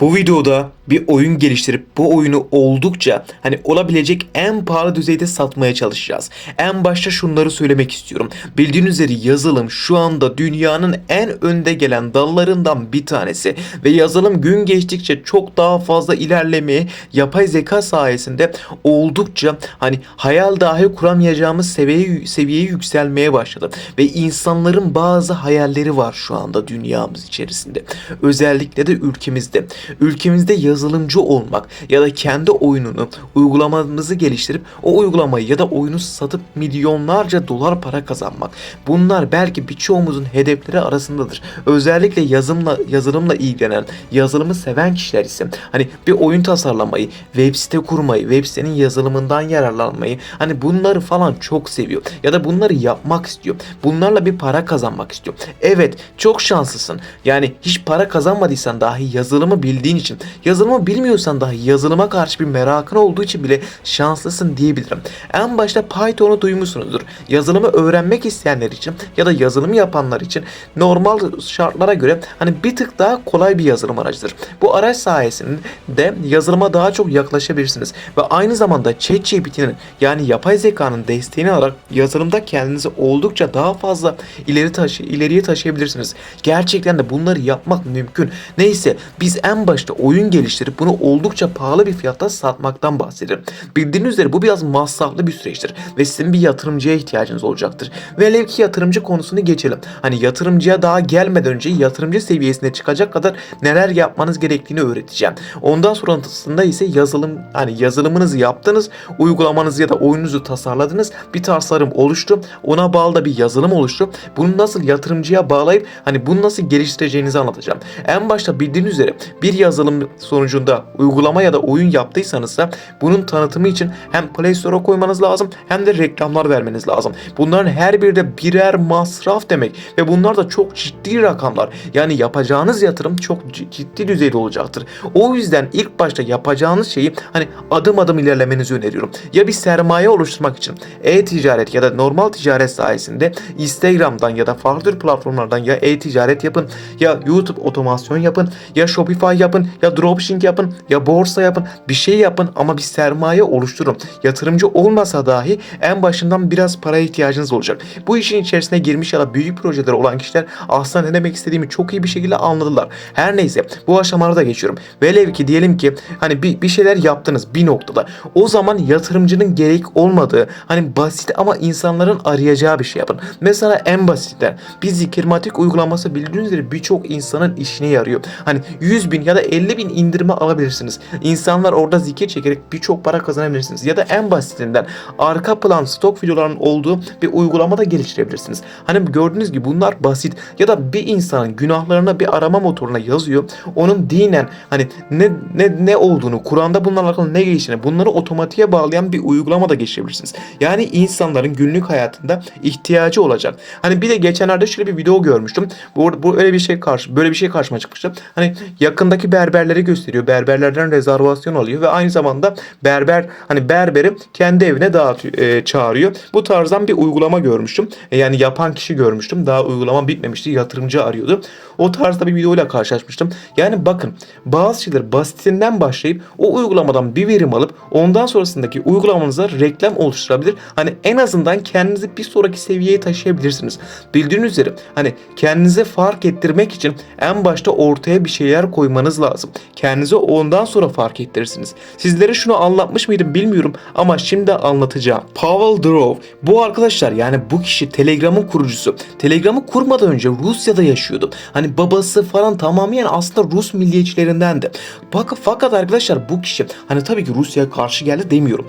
Bu videoda bir oyun geliştirip bu oyunu oldukça hani olabilecek en pahalı düzeyde satmaya çalışacağız. En başta şunları söylemek istiyorum. Bildiğiniz üzere yazılım şu anda dünyanın en önde gelen dallarından bir tanesi ve yazılım gün geçtikçe çok daha fazla ilerlemeye yapay zeka sayesinde oldukça hani hayal dahi kuramayacağımız seviyeye, seviyeye yükselmeye başladı ve insanların bazı hayalleri var şu anda dünyamız içerisinde. Özellikle de ülkemizde. Ülkemizde yazılımcı olmak ya da kendi oyununu, uygulamamızı geliştirip o uygulamayı ya da oyunu satıp milyonlarca dolar para kazanmak. Bunlar belki birçoğumuzun hedefleri arasındadır. Özellikle yazımla, yazılımla ilgilenen, yazılımı seven kişiler ise hani bir oyun tasarlamayı, web site kurmayı, web sitenin yazılımından yararlanmayı hani bunları falan çok seviyor. Ya da bunları yapmak istiyor. Bunlarla bir para kazanmak istiyor. Evet çok şanslısın. Yani hiç para kazanmadıysan dahi yazılımı bildiğin için, yazılımı bilmiyorsan dahi yazılıma karşı bir merakın olduğu için bile şanslısın diyebilirim. En başta Python'u duymuşsunuzdur. Yazılımı öğrenmek isteyenler için ya da yazılım yapanlar için normal şartlara göre hani bir tık daha kolay bir yazılım aracıdır. Bu araç sayesinde yazılıma daha çok yaklaşabilirsiniz ve aynı zamanda ChatGPT'nin yani yapay zekanın desteğini alarak yazılımda kendinizi oldukça daha fazla ileri taşı ileriye taşıyabilirsiniz. Gerçekten de bunları yapmak mümkün. Neyse biz en başta oyun geliştirip bunu oldukça pahalı bir fiyatta satmaktan bahsediyorum. Bildiğiniz üzere bu biraz masraflı bir süreçtir ve sizin bir yatırımcıya ihtiyacınız olacaktır. Velev ki yatırımcı konusunu geçelim. Hani yatırımcıya daha gelmeden önce yatırımcı seviyesine çıkacak kadar neler yapmanız gerektiğini öğreteceğim. Ondan sonrasında ise yazılım hani yazılımınızı yaptınız, uygulamanızı ya da oyununuzu tasarladınız, bir tasarım oluştu, ona bağlı da bir yazılım oluştu. Bunu nasıl yatırımcıya bağlayıp hani bunu nasıl geliştireceğinizi anlatacağım. En başta bildiğiniz üzere bir yazılım sonucunda uygulama ya da oyun yaptıysanız da bunun tanıtımı için hem Play Store'a koymanız lazım hem de reklamlar vermeniz lazım. Bunların her biri de birer masraf demek ve bunlar da çok ciddi rakamlar. Yani yapacağınız yatırım çok ciddi düzeyde olacaktır. O yüzden ilk başta yapacağınız şeyi hani adım adım ilerlemenizi öneriyorum. Ya bir sermaye oluşturmak için e-ticaret ya da normal ticaret sayesinde Instagram'dan ya da farklı platformlardan ya e-ticaret yapın ya YouTube otomasyon yapın ya Shopify yapın ya dropshipping yapın ya borsa yapın bir şey yapın ama bir sermaye oluşturun. Yatırımcı olmasa dahi en başından biraz paraya ihtiyacınız olacak. Bu işin içerisine girmiş ya da büyük projeler olan kişiler aslında ne demek istediğimi çok iyi bir şekilde anladılar. Her neyse bu aşamaları da geçiyorum. Velev ki diyelim ki hani bir, bir şeyler yaptınız bir noktada. O zaman yatırımcının gerek olmadığı hani basit ama insanların arayacağı bir şey yapın. Mesela en basitinden bir zikirmatik uygulaması bildiğiniz üzere birçok insanın işine yarıyor. Hani 100 bin ya da 50 bin indirme alabilirsiniz. İnsanlar orada zikir çekerek birçok para kazanabilirsiniz. Ya da en basitinden arka plan stok videolarının olduğu bir uygulama da geliştirebilirsiniz. Hani gördüğünüz gibi bunlar basit. Ya da bir insanın günahlarına bir arama motoruna yazıyor. Onun dinen hani ne ne ne olduğunu, Kur'an'da bunlarla alakalı ne geçtiğini bunları otomatiğe bağlayan bir uygulama da geçirebilirsiniz. Yani insanların günlük hayatında ihtiyacı olacak. Hani bir de geçenlerde şöyle bir video görmüştüm. Bu, bu öyle bir şey karşı böyle bir şey karşıma çıkmıştı. Hani yakındaki berberleri gösteriyor. Berberlerden rezervasyon alıyor ve aynı zamanda berber hani berberi kendi evine dağıtıyor, e, çağırıyor. Bu tarzdan bir uygulama görmüştüm. E, yani yapan kişi görmüştüm. Daha uygulama bitmemişti. Yatırımcı arıyordu. O tarzda bir videoyla karşılaşmıştım. Yani bakın bazı şeyler basitinden başlayıp o uygulamadan bir verim alıp ondan sonrasındaki uygulamanıza reklam oluşturabilir. Hani en azından kendinizi bir sonraki seviyeye taşıyabilirsiniz. Bildiğiniz üzere hani kendinize fark ettirmek için en başta ortaya bir şeyler koymanız lazım. Kendinize ondan sonra fark ettirirsiniz. Sizlere şunu anlatmış mıydım bilmiyorum ama şimdi anlatacağım. Pavel Durov bu arkadaşlar yani bu kişi Telegram'ın kurucusu. Telegram'ı kurmadan önce Rusya'da yaşıyordu. Hani babası falan tamamen aslında Rus milliyetçilerindendi. Bak, fakat arkadaşlar bu kişi hani tabii ki Rusya'ya karşı geldi demiyorum.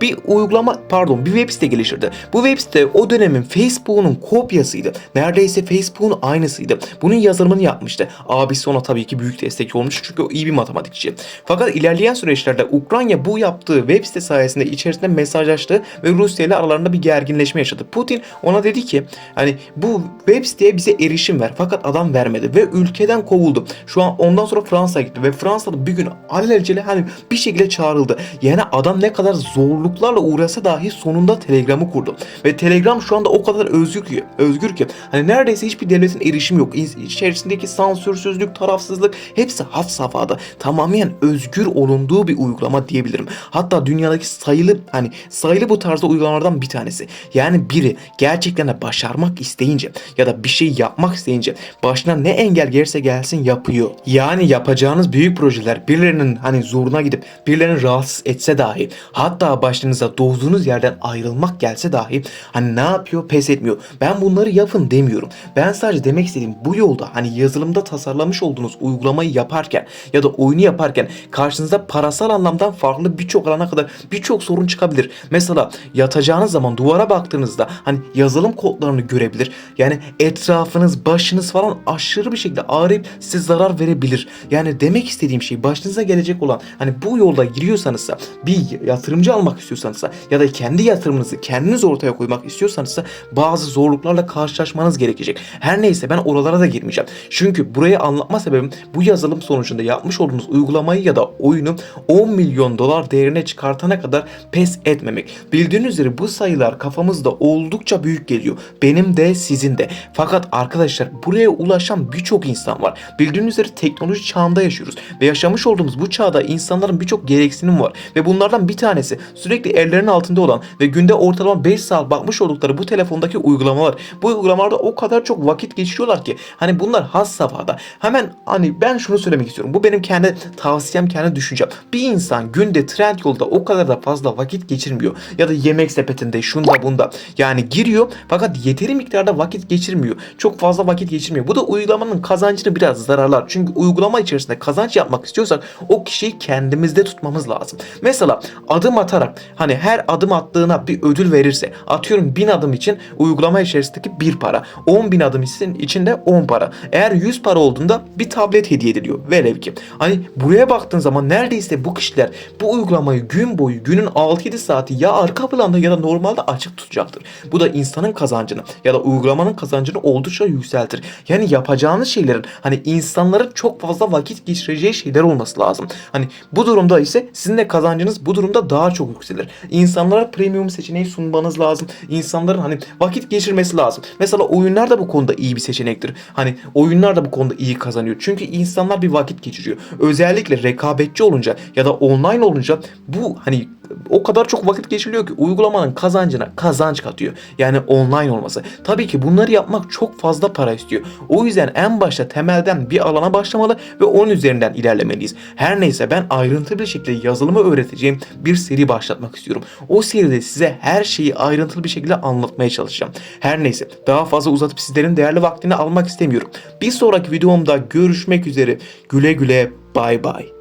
Bir uygulama pardon bir web site geliştirdi. Bu web site o dönemin Facebook'un kopyasıydı. Neredeyse Facebook'un aynısıydı. Bunun yazılımını yapmıştı. Abisi ona tabii ki büyük destek olmuş çünkü o iyi bir matematikçi. Fakat ilerleyen süreçlerde Ukrayna bu yaptığı web site sayesinde içerisinde mesajlaştı ve Rusya ile aralarında bir gerginleşme yaşadı. Putin ona dedi ki hani bu web siteye bize erişim ver. Fakat adam vermedi ve ülkeden kovuldu. Şu an ondan sonra Fransa'ya gitti ve Fransa'da bir gün alelacele hani bir şekilde çağrıldı. Yani adam ne kadar zorluklarla uğrasa dahi sonunda Telegram'ı kurdu. Ve Telegram şu anda o kadar özgür ki, özgür ki hani neredeyse hiçbir devletin erişimi yok. İç- İçerisindeki sansürsüzlük, tarafsızlık hepsi had safhada. Tamamen özgür olunduğu bir uygulama diyebilirim. Hatta dünyadaki sayılı hani sayılı bu tarzda uygulamalardan bir tanesi. Yani biri gerçekten de başarmak isteyince ya da bir şey yapmak isteyince başına ne engel gelirse gelsin yapıyor. Yani yapacağınız büyük projeler birilerinin hani zoruna gidip birilerini rahatsız etse dahi hatta başınıza doğduğunuz yerden ayrılmak gelse dahi hani ne yapıyor pes etmiyor. Ben bunları yapın demiyorum. Ben sadece demek istediğim bu yolda hani yazılımda tasarlamış olduğunuz uygulamayı yaparken ya da oyunu yaparken karşınıza parasal anlamdan farklı birçok alana kadar birçok sorun çıkabilir. Mesela yatacağınız zaman duvara baktığınızda hani yazılım kodlarını görebilir. Yani etrafınız, başınız falan aşırı bir şekilde ağrıyıp size zarar verebilir. Yani demek istediğim şey başınıza gelecek olan hani bu yolda giriyorsanız bir yatırımcı almak istiyorsanız ya da kendi yatırımınızı kendiniz ortaya koymak istiyorsanız bazı zorluklarla karşılaşmanız gerekecek. Her neyse ben oralara da girmeyeceğim. Çünkü burayı anlatma sebebim bu yazılım sonucunda yapmış olduğunuz uygulamayı ya da oyunu 10 milyon dolar değerine çıkartana kadar pes etmemek. Bildiğiniz üzere bu sayılar kafamızda oldukça büyük geliyor. Benim de sizin de. Fakat arkadaşlar buraya ulaşan birçok insan var. Bildiğiniz üzere teknoloji çağında yaşıyoruz. Ve yaşamış olduğumuz bu çağda insanların birçok gereksinim var. Ve bunlardan bir tanesi sürekli ellerinin altında olan ve günde ortalama 5 saat bakmış oldukları bu telefondaki uygulamalar. Bu uygulamalarda o kadar çok vakit geçiriyorlar ki hani bunlar has safhada. Hemen hani ben şunu söylemek istiyorum. Bu benim kendi tavsiyem, kendi düşüncem. Bir insan günde trend yolda o kadar da fazla vakit geçirmiyor. Ya da yemek sepetinde şunda bunda. Yani giriyor fakat yeteri miktarda vakit geçirmiyor. Çok fazla vakit geçirmiyor. Bu da uygulamanın kazancını biraz zararlar. Çünkü uygulama içerisinde kazanç yapmak istiyorsak o kişiyi kendimizde tutmamız lazım. Mesela adım atarak hani her adım attığına bir ödül verirse atıyorum 1000 adım için uygulama içerisindeki bir para. 10 bin adım için içinde 10 para. Eğer 100 para olduğunda bir tablet hediye ediliyor. Velev ki. Hani buraya baktığın zaman neredeyse bu kişiler bu uygulamayı gün boyu günün 6-7 saati ya arka planda ya da normalde açık tutacaktır. Bu da insanın kazancını ya da uygulamanın kazancını oldukça yükseltir. Yani yapacağınız şeylerin hani insanların çok fazla vakit geçireceği şeyler olması lazım. Hani bu durumda ise sizin de kazancınız bu durumda daha çok yükselir. İnsanlara premium seçeneği sunmanız lazım. İnsanların hani vakit geçirmesi lazım. Mesela oyunlar da bu konuda iyi bir seçenektir. Hani oyunlar da bu konuda iyi kazanıyor. Çünkü insanlar bir vakit geçiriyor. Özellikle rekabetçi olunca ya da online olunca bu hani o kadar çok vakit geçiriliyor ki uygulamanın kazancına kazanç katıyor. Yani online olması. Tabii ki bunları yapmak çok fazla para istiyor. O yüzden en başta temelden bir alana başlamalı ve onun üzerinden ilerlemeliyiz. Her neyse ben ayrıntılı bir şekilde yazılımı öğreteceğim bir seri başlatmak istiyorum. O seride size her şeyi ayrıntılı bir şekilde anlatmaya çalışacağım. Her neyse daha fazla uzatıp sizlerin değerli vaktini almak istemiyorum. Bir sonraki videomda görüşmek üzere. Güle güle bay bay.